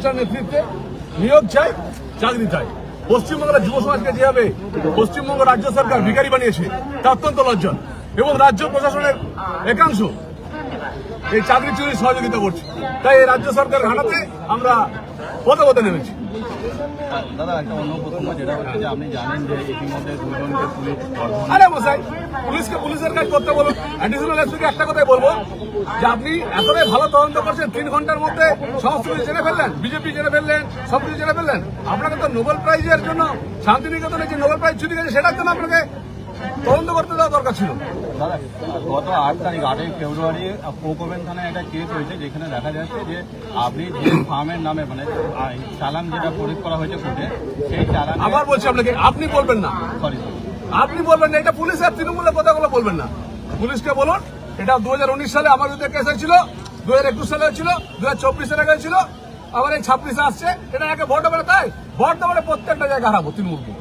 মোর্চার নেতৃত্বে নিয়োগ চাই, চাকরি চাই। পশ্চিমবঙ্গের যুব সমাজকে যেভাবে পশ্চিমবঙ্গ রাজ্য সরকার ভিকারি বানিয়েছে, তা অত্যন্ত লজ্জন। এবং রাজ্য প্রশাসনের একাংশ এই চাকরি চুরি সহযোগিতা করছে। তাই এই রাজ্য সরকার ঘাটাতে আমরা পদে পদে নেমেছি। একটা আরে মশাই, পুলিশকে পুলিশের কাজ করতে বলুন। অ্যাডিশনাল এসপিকে একটা কথাই বলব। যে আপনি এতটাই ভালো তদন্ত করছেন, তিন ঘণ্টার মধ্যে সমস্ত কিছু জেনে ফেললেন, বিজেপি জেনে ফেললেন, সব কিছু জেনে ফেললেন। আপনাকে তো নোবেল প্রাইজের জন্য শান্তিনিকেতনে যে নোবেল প্রাইজ ছুটি গেছে, সেটার জন্য আপনাকে তদন্ত করতে দেওয়া দরকার ছিল। দাদা গত আট তারিখ আটই ফেব্রুয়ারি কোকোবেন থানায় একটা কেস হয়েছে যেখানে দেখা যাচ্ছে যে আপনি যে ফার্মের নামে মানে চালান যেটা প্রয়োগ করা হয়েছে কোর্টে সেই চালান আবার বলছি আপনাকে আপনি বলবেন না। সরি আপনি বলবেন না এটা পুলিশ আর তৃণমূলের কথাগুলো বলবেন না। পুলিশকে বলুন এটা দু হাজার উনিশ সালে আমার বিরুদ্ধে কেস হয়েছিল দু হাজার একুশ সালে হয়েছিল দু হাজার চব্বিশ সালে হয়েছিল আবার এই ছাব্বিশে আসছে এটা একে ভোট হবে তাই ভোট দেবে প্রত্যেকটা জায়গায় হারাবো তৃণমূলকে।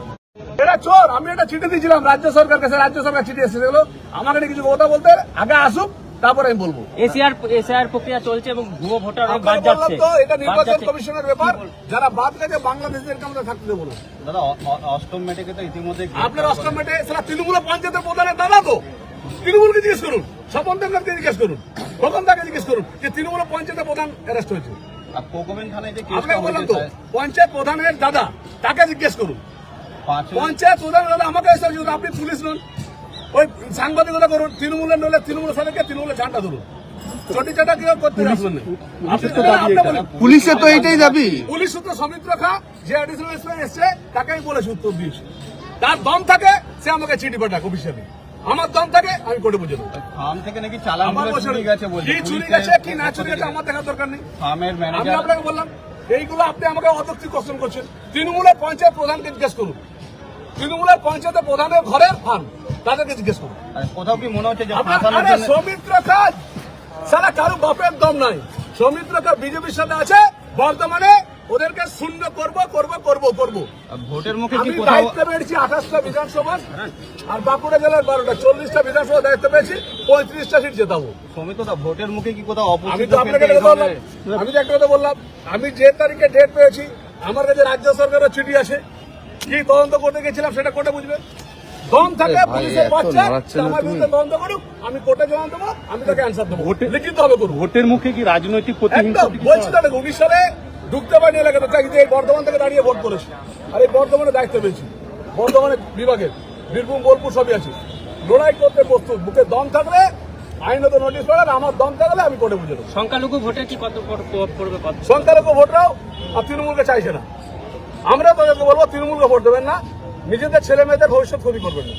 এটা চোর আমি এটা চিঠি দিয়েছিলাম রাজ্য সরকার কাছে রাজ্য সরকার চিঠি এসেছে এগুলো আমাকে নিয়ে কিছু কথা বলতে আগে আসুক তারপরে আমি বলব। এসিআর এসআর প্রক্রিয়া চলছে এবং ভুয়ো ভোটার বাদ যাচ্ছে। তো এটা নির্বাচন কমিশনের ব্যাপার যারা বাদ গেছে বাংলাদেশদেরকে আমরা থাকতে দেবো দাদা অষ্টম মেটেকে তো ইতিমধ্যে আপনার অষ্টম মেটে সেটা তৃণমূলের পঞ্চায়েতের প্রধানের দাদা তো। তৃণমূলকে জিজ্ঞেস করুন স্বপন দেবনাথকে জিজ্ঞেস করুন রতন দাকে জিজ্ঞেস করুন যে তৃণমূলের পঞ্চায়েতের প্রধান অ্যারেস্ট হয়েছে। আর কোকোবেন থানায় যে কেসটা আপনাকে বললাম তো পঞ্চায়েত প্রধানের দাদা তাকে জিজ্ঞেস করুন। পঞ্চায়েত প্রধানের দাদা আমাকে এসে যদি আপনি পুলিশ নন। ওই সাংবাদিকতা করুন তৃণমূলের নলে তৃণমূলের সাথে তৃণমূলের ঝান্ডা ধরুন। চটি চাটা কেউ করতে আসবেন না আপনি আপনি বলুন। পুলিশের তো এটাই দাবি। পুলিশ সূত্র সমিত্র খা যে অ্যাডিশনাল এসপি এসছে তাকে আমি বলেছি উত্তর দিয়েছি তার দম থাকে সে আমাকে চিঠি পাঠাক অফিসিয়ালি আমার দম থাকে আমি কোর্টে বুঝে দেবো। ফার্ম থেকে নাকি চালান আমারগুলো বছর চুরি গেছে কি চুরি গেছে কি না চুরি গেছে আমার দেখার দরকার নেই। ফার্মের আমি আপনাকে বললাম এইগুলো আপনি আমাকে অযৌক্তিক কোশ্চেন করছেন। তৃণমূলের পঞ্চায়েত প্রধানকে জিজ্ঞেস করুন। তৃণমূলের পঞ্চায়েতের প্রধানের ঘরের ফার্ম তাদেরকে জিজ্ঞেস করুন কোথাও কি মনে হচ্ছে সৌমিত্র কাজ! সারা কারও বাপের দম নাই। সৌমিত্র কাজ বিজেপির সাথে আছে? বর্তমানে ওদেরকে শূন্য করব করব করব করব। ভোটের মুখে আমি দায়িত্ব পেয়েছি আঠাশটা বিধানসভা আর বাঁকুড়া জেলার বারোটা চল্লিশটা বিধানসভা দায়িত্ব পেয়েছি পঁয়ত্রিশটা সিট জেতাবো। সমিতদা ভোটের মুখে কি কোথাও আমি তো আপনাকে বললাম। আমি তো একটা কথা বললাম। আমি যে তারিখে ডেট পেয়েছি আমার কাছে রাজ্য সরকারের চিঠি আছে কি তদন্ত করতে গেছিলাম সেটা কোর্টে বুঝবে? দম থাকে পুলিশের বাচ্চা আমার বিরুদ্ধে তদন্ত করুক আমি কোর্টে জমা দেবো আমি তাকে অ্যান্সার দেবো। লিখিত হবে করব ভোটের মুখে কি রাজনৈতিক প্রতিহিংসা বলছি তো দেখো, ঢুকতে পারিনি এলাকাতে এই বর্ধমান থেকে দাঁড়িয়ে ভোট করেছি। আর এই বর্ধমানে দায়িত্ব পেয়েছি। বর্ধমানে বিভাগের বীরভূম বোলপুর সবই আছে। লড়াই করতে প্রস্তুত বুকে দম থাকলে আইনত নোটিশ পড়ার আমার দম থাকলে আমি কোর্টে বুঝে দেবো সংখ্যালঘু ভোটের কি কত পড়বে কত? সংখ্যালঘু ভোটরাও আর তৃণমূলকে চাইছে না। আমরা তাদেরকে বলব তৃণমূলকে ভোট দেবেন না। নিজেদের ছেলে মেয়েদের ভবিষ্যৎ ক্ষতি করবেন না।